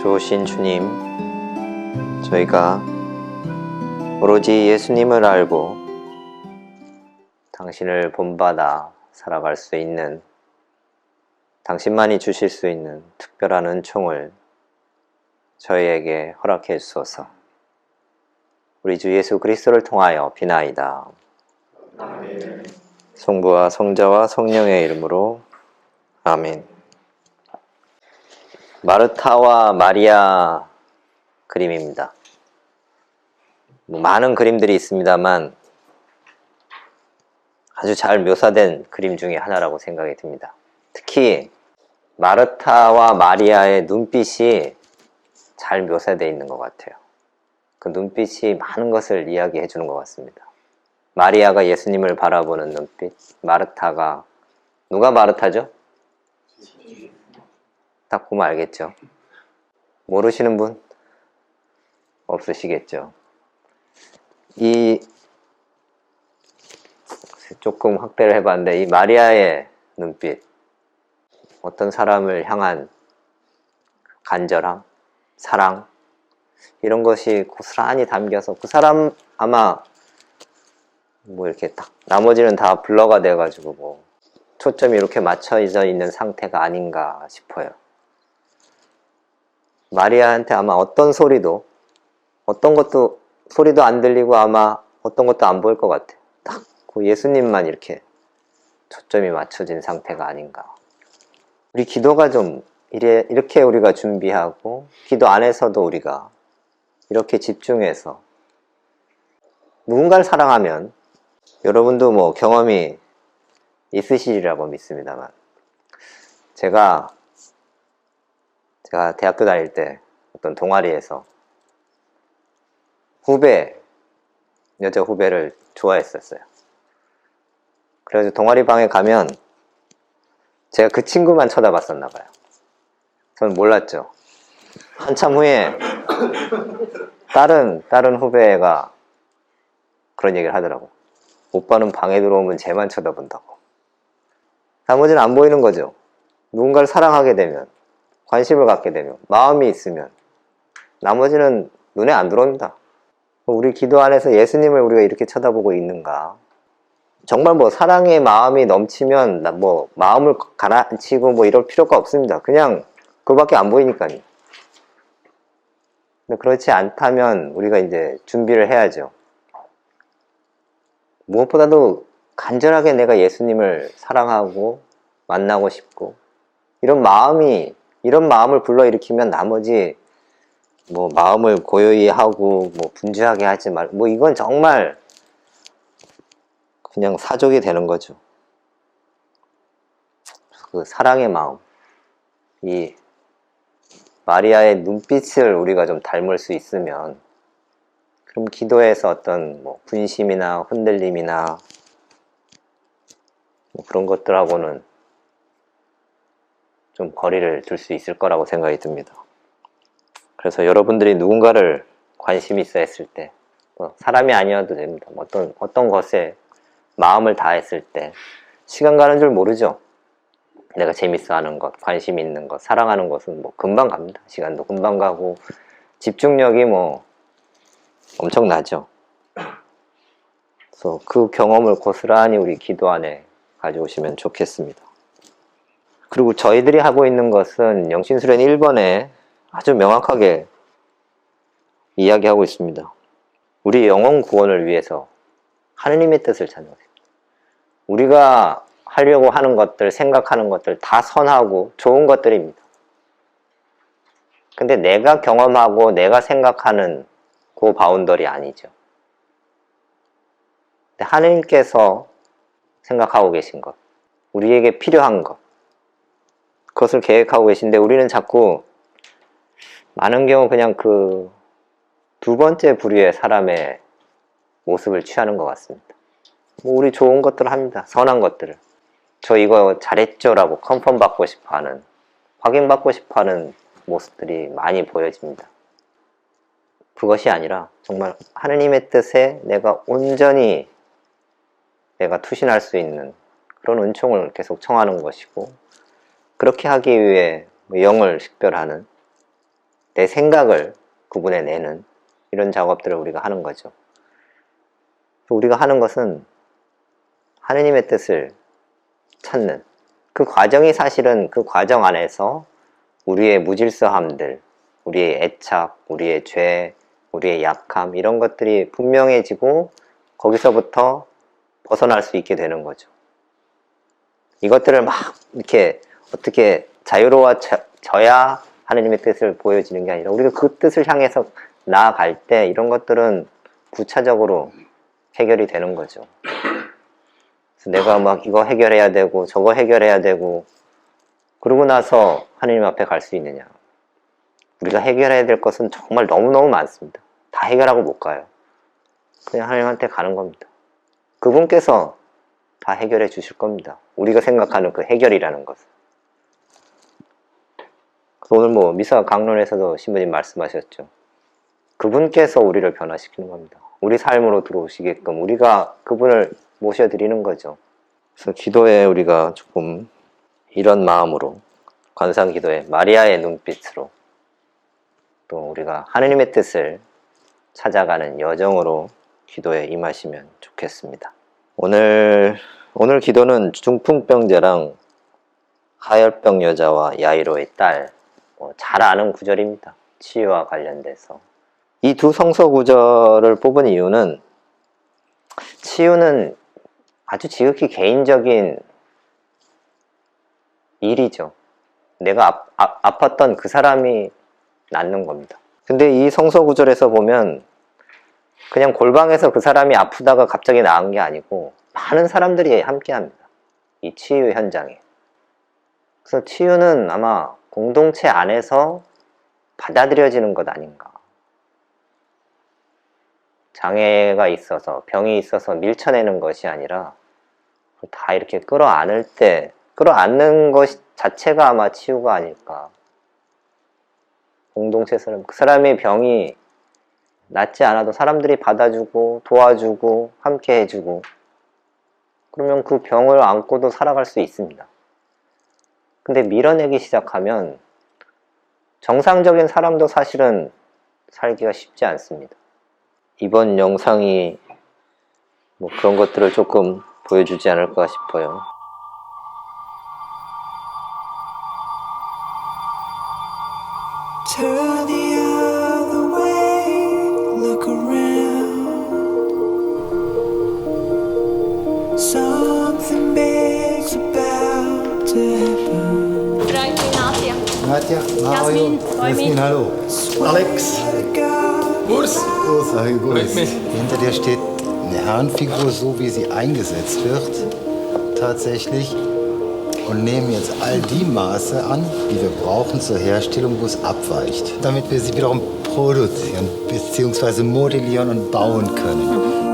좋으신 주님, 저희가 오로지 예수님을 알고 당신을 본받아 살아갈 수 있는 당신만이 주실 수 있는 특별한 은총을 저희에게 허락해 주소서. 우리 주 예수 그리스도를 통하여 비나이다. 성부와 성자와 성령의 이름으로 아멘. 마르타와 마리아 그림입니다. 뭐 많은 그림들이 있습니다만 아주 잘 묘사된 그림 중에 하나라고 생각이 듭니다. 특히 마르타와 마리아의 눈빛이 잘 묘사되어 있는 것 같아요. 그 눈빛이 많은 것을 이야기해 주는 것 같습니다. 마리아가 예수님을 바라보는 눈빛, 마르타가 누가 마르타죠? 딱 보면 알겠죠? 모르시는 분? 없으시겠죠? 이 조금 확대를 해봤는데 이 마리아의 눈빛 어떤 사람을 향한 간절함, 사랑 이런 것이 고스란히 담겨서 그 사람 아마 뭐 이렇게 딱 나머지는 다 블러가 돼가지고 뭐 초점이 이렇게 맞춰져 있는 상태가 아닌가 싶어요. 마리아한테 아마 어떤 소리도 어떤 것도 소리도 안 들리고 아마 어떤 것도 안 보일 것 같아요. 딱그 예수님만 이렇게 초점이 맞춰진 상태가 아닌가. 우리 기도가 좀 이래, 이렇게 우리가 준비하고 기도 안에서도 우리가 이렇게 집중해서 누군가를 사랑하면 여러분도 뭐 경험이 있으시리라고 믿습니다만 제가 제가 대학교 다닐 때 어떤 동아리에서 후배 여자 후배를 좋아했었어요. 그래서 동아리 방에 가면 제가 그 친구만 쳐다봤었나 봐요. 저는 몰랐죠. 한참 후에 다른 다른 후배가 그런 얘기를 하더라고. 오빠는 방에 들어오면 쟤만 쳐다본다고. 나머지는 안 보이는 거죠. 누군가를 사랑하게 되면, 관심을 갖게 되면, 마음이 있으면, 나머지는 눈에 안 들어옵니다. 우리 기도 안에서 예수님을 우리가 이렇게 쳐다보고 있는가? 정말 뭐 사랑의 마음이 넘치면 나뭐 마음을 가라앉히고 뭐 이럴 필요가 없습니다. 그냥 그밖에 안 보이니까요. 그렇지 않다면 우리가 이제 준비를 해야죠. 무엇보다도 간절하게 내가 예수님을 사랑하고 만나고 싶고 이런 마음이 이런 마음을 불러일으키면 나머지 뭐 마음을 고요히 하고 뭐 분주하게 하지 말 뭐 이건 정말 그냥 사족이 되는 거죠. 그 사랑의 마음 이 마리아의 눈빛을 우리가 좀 닮을 수 있으면 그럼 기도에서 어떤 뭐 분심이나 흔들림이나 뭐 그런 것들하고는 좀 거리를 둘 수 있을 거라고 생각이 듭니다. 그래서 여러분들이 누군가를 관심이 있어 했을 때, 뭐 사람이 아니어도 됩니다. 뭐 어떤, 어떤 것에 마음을 다했을 때, 시간 가는 줄 모르죠. 내가 재밌어 하는 것, 관심 있는 것, 사랑하는 것은 뭐 금방 갑니다. 시간도 금방 가고, 집중력이 뭐 엄청나죠. 그래서 그 경험을 고스란히 우리 기도 안에 가져오시면 좋겠습니다. 그리고 저희들이 하고 있는 것은 영신수련 1번에 아주 명확하게 이야기하고 있습니다. 우리 영혼 구원을 위해서 하느님의 뜻을 찾는 거예요. 우리가 하려고 하는 것들, 생각하는 것들 다 선하고 좋은 것들입니다. 근데 내가 경험하고 내가 생각하는 그 바운더리 아니죠. 하느님께서 생각하고 계신 것, 우리에게 필요한 것, 그것을 계획하고 계신데 우리는 자꾸 많은 경우 그냥 그 두 번째 부류의 사람의 모습을 취하는 것 같습니다. 뭐 우리 좋은 것들을 합니다. 선한 것들을. 저 이거 잘했죠? 라고 컨펌 받고 싶어 하는, 확인받고 싶어 하는 모습들이 많이 보여집니다. 그것이 아니라 정말 하느님의 뜻에 내가 온전히 내가 투신할 수 있는 그런 은총을 계속 청하는 것이고 그렇게 하기 위해 뭐 영을 식별하는 내 생각을 구분해내는 이런 작업들을 우리가 하는 거죠. 우리가 하는 것은 하느님의 뜻을 찾는 그 과정이 사실은 그 과정 안에서 우리의 무질서함들, 우리의 애착, 우리의 죄, 우리의 약함 이런 것들이 분명해지고 거기서부터 벗어날 수 있게 되는 거죠. 이것들을 막 이렇게 어떻게 자유로워져야 하느님의 뜻을 보여지는 게 아니라 우리가 그 뜻을 향해서 나아갈 때 이런 것들은 부차적으로 해결이 되는 거죠. 그래서 내가 막 이거 해결해야 되고 저거 해결해야 되고 그러고 나서 하느님 앞에 갈 수 있느냐. 우리가 해결해야 될 것은 정말 너무너무 많습니다. 다 해결하고 못 가요. 그냥 하나님한테 가는 겁니다. 그분께서 다 해결해 주실 겁니다. 우리가 생각하는 그 해결이라는 것은. 오늘 뭐 미사 강론에서도 신부님 말씀하셨죠. 그분께서 우리를 변화시키는 겁니다. 우리 삶으로 들어오시게끔 우리가 그분을 모셔드리는 거죠. 그래서 기도에 우리가 조금 이런 마음으로 관상 기도에 마리아의 눈빛으로 또 우리가 하느님의 뜻을 찾아가는 여정으로 기도에 임하시면 좋겠습니다. 오늘 오늘 기도는 중풍병자랑 하열병 여자와 야이로의 딸, 뭐 잘 아는 구절입니다. 치유와 관련돼서. 이 두 성서 구절을 뽑은 이유는 치유는 아주 지극히 개인적인 일이죠. 내가 아, 아팠던 그 사람이 낫는 겁니다. 근데 이 성서 구절에서 보면 그냥 골방에서 그 사람이 아프다가 갑자기 나은 게 아니고 많은 사람들이 함께 합니다. 이 치유 현장에. 그래서 치유는 아마 공동체 안에서 받아들여지는 것 아닌가. 장애가 있어서, 병이 있어서 밀쳐내는 것이 아니라 다 이렇게 끌어안을 때, 끌어안는 것 자체가 아마 치유가 아닐까. 공동체처럼 그 사람의 병이 낫지 않아도 사람들이 받아주고 도와주고 함께 해주고 그러면 그 병을 안고도 살아갈 수 있습니다. 근데 밀어내기 시작하면 정상적인 사람도 사실은 살기가 쉽지 않습니다. 이번 영상이 뭐 그런 것들을 조금 보여주지 않을까 싶어요. Nadja, Mario, Jasmin, freu Jasmin, mich. hallo. Alex, Urs, Urs. Freut mich. Hinter dir steht eine Herrenfigur, so wie sie eingesetzt wird, tatsächlich. Und nehmen jetzt all die Maße an, die wir brauchen zur Herstellung, wo es abweicht, damit wir sie wiederum produzieren bzw. modellieren und bauen können.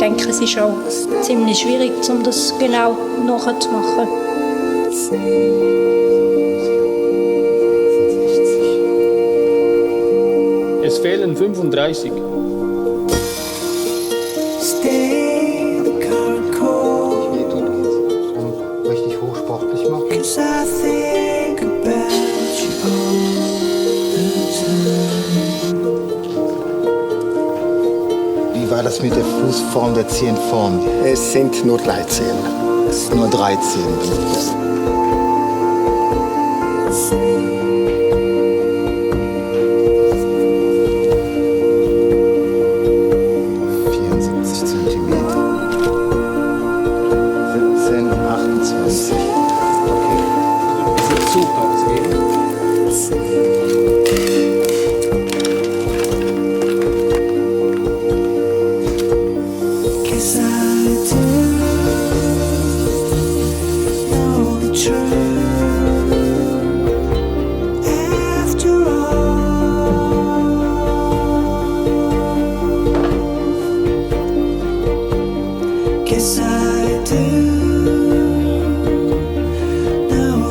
Denke, es ist auch ziemlich schwierig, um das genau nachzumachen. 65. es fehlen 35. Form der Zehenform? Es sind nur 13. Es sind nur 13. Super.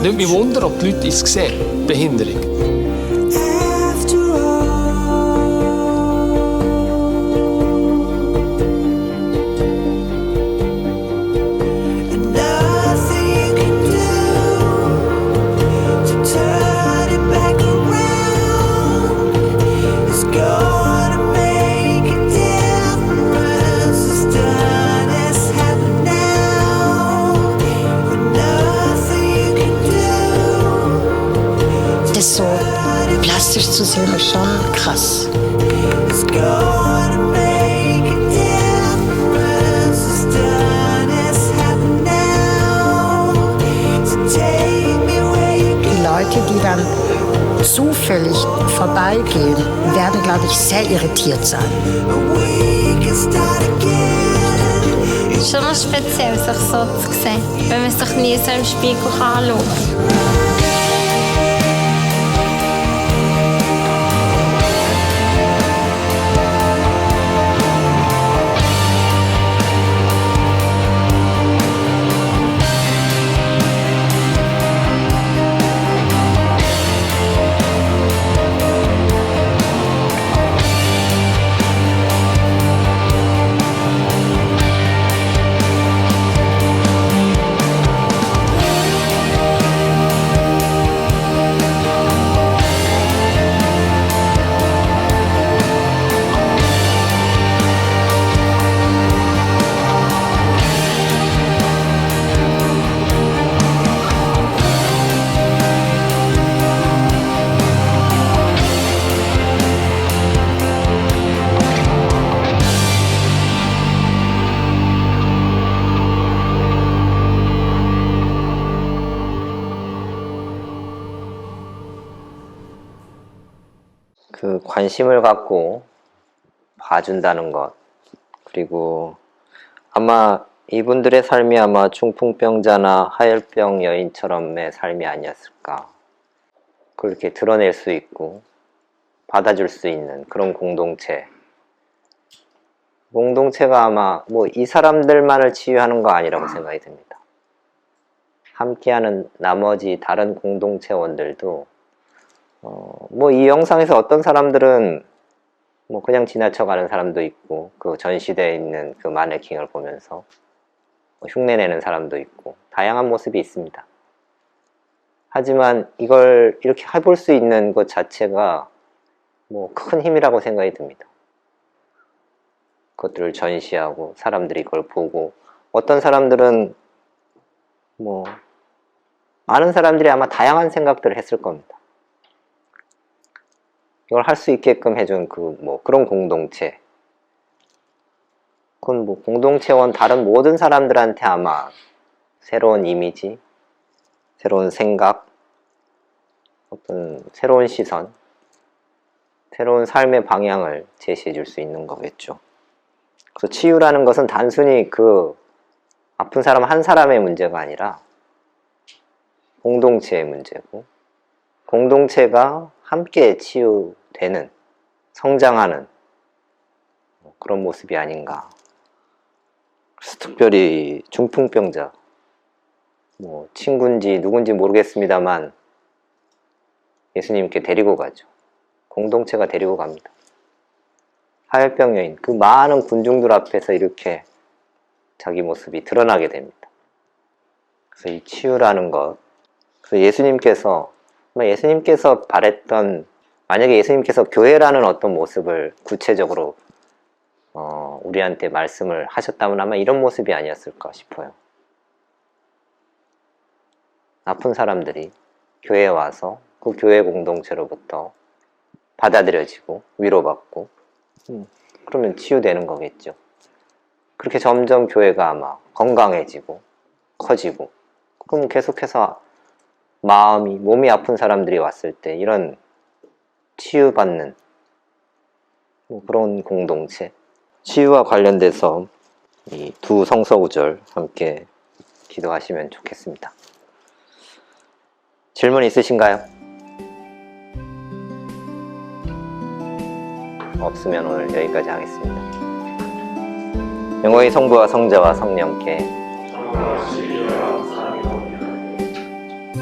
Nicht mich wundern, ob die Leute es sehen. Behinderung. Vorbeigehen, werden, glaube ich, sehr irritiert sein. schon noch speziell, sich so zu sehen, wenn man sich nie so im Spiegel anschauen 관심을 갖고 봐준다는 것. 그리고 아마 이분들의 삶이 아마 중풍병자나 하열병 여인처럼의 삶이 아니었을까. 그렇게 드러낼 수 있고 받아줄 수 있는 그런 공동체. 공동체가 아마 뭐 이 사람들만을 치유하는 거 아니라고 생각이 듭니다. 함께하는 나머지 다른 공동체원들도 어, 뭐 이 영상에서 어떤 사람들은 뭐 그냥 지나쳐가는 사람도 있고 그 전시대에 있는 그 마네킹을 보면서 뭐 흉내내는 사람도 있고 다양한 모습이 있습니다. 하지만 이걸 이렇게 해볼 수 있는 것 자체가 뭐 큰 힘이라고 생각이 듭니다. 그것들을 전시하고 사람들이 그걸 보고 어떤 사람들은 뭐 많은 사람들이 아마 다양한 생각들을 했을 겁니다. 이걸 할 수 있게끔 해준 그 뭐 그런 공동체. 그건 뭐 공동체원 다른 모든 사람들한테 아마 새로운 이미지 새로운 생각 어떤 새로운 시선 새로운 삶의 방향을 제시해 줄 수 있는 거겠죠. 그래서 치유라는 것은 단순히 그 아픈 사람 한 사람의 문제가 아니라 공동체의 문제고 공동체가 함께 치유 되는, 성장하는 뭐 그런 모습이 아닌가. 특별히 중풍병자, 뭐 친구인지 누군지 모르겠습니다만 예수님께 데리고 가죠. 공동체가 데리고 갑니다. 하열병 여인, 그 많은 군중들 앞에서 이렇게 자기 모습이 드러나게 됩니다. 그래서 이 치유라는 것, 그래서 예수님께서 예수님께서 바랬던 만약에 예수님께서 교회라는 어떤 모습을 구체적으로 어, 우리한테 말씀을 하셨다면 아마 이런 모습이 아니었을까 싶어요. 아픈 사람들이 교회에 와서 그 교회 공동체로부터 받아들여지고 위로받고 음, 그러면 치유되는 거겠죠. 그렇게 점점 교회가 아마 건강해지고 커지고 그럼 계속해서 마음이 몸이 아픈 사람들이 왔을 때 이런 치유받는 뭐 그런 공동체 치유와 관련돼서 이 두 성서 구절 함께 기도하시면 좋겠습니다. 질문 있으신가요? 없으면 오늘 여기까지 하겠습니다. 영광의 성부와 성자와 성령께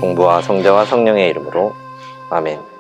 공부와 성자와 성령의 이름으로 아멘.